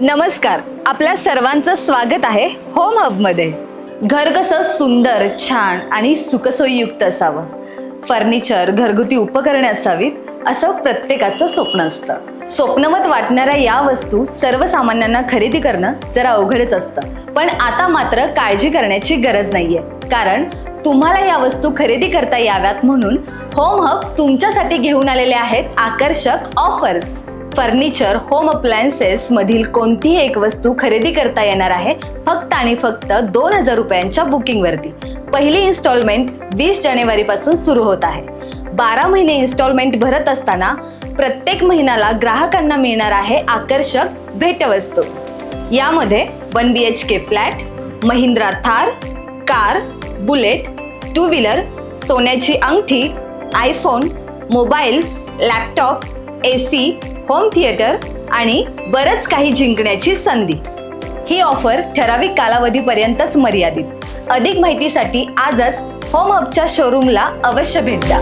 नमस्कार आपल्या सर्वांचं स्वागत आहे होम हबमध्ये घर कसं सुंदर छान आणि सुखसोयीयुक्त असावं. फर्निचर घरगुती उपकरणे असावीत असं प्रत्येकाचं स्वप्न असतं. स्वप्नवत वाटणाऱ्या या वस्तू सर्वसामान्यांना खरेदी करणं जरा अवघडच असतं. पण आता मात्र काळजी करण्याची गरज नाहीये. कारण तुम्हाला या वस्तू खरेदी करता याव्यात म्हणून होम हब तुमच्यासाठी घेऊन आलेले आहेत आकर्षक ऑफर्स फर्निचर होम अप्लायन्सेस मधील कोणतीही एक वस्तू खरेदी करता येणार आहे फक्त आणि फक्त दोन हजार रुपयांच्या बुकिंगवरती पहिली इन्स्टॉलमेंट वीस जानेवारी पासून सुरू होत आहे. बारा महिने इन्स्टॉलमेंट भरत असताना प्रत्येक महिन्याला ग्राहकांना मिळणार आहे आकर्षक भेटवस्तू. यामध्ये one B H K flat Mahindra Thar car Bullet two wheeler सोन्याची अंगठी iPhone mobiles laptop A C home theatre आणि बरंच काही जिंकण्याची संधी. ही ऑफर ठराविक कालावधीपर्यंतच मर्यादित. अधिक माहितीसाठी आजच होम हबच्या शोरूमला अवश्य भेट द्या.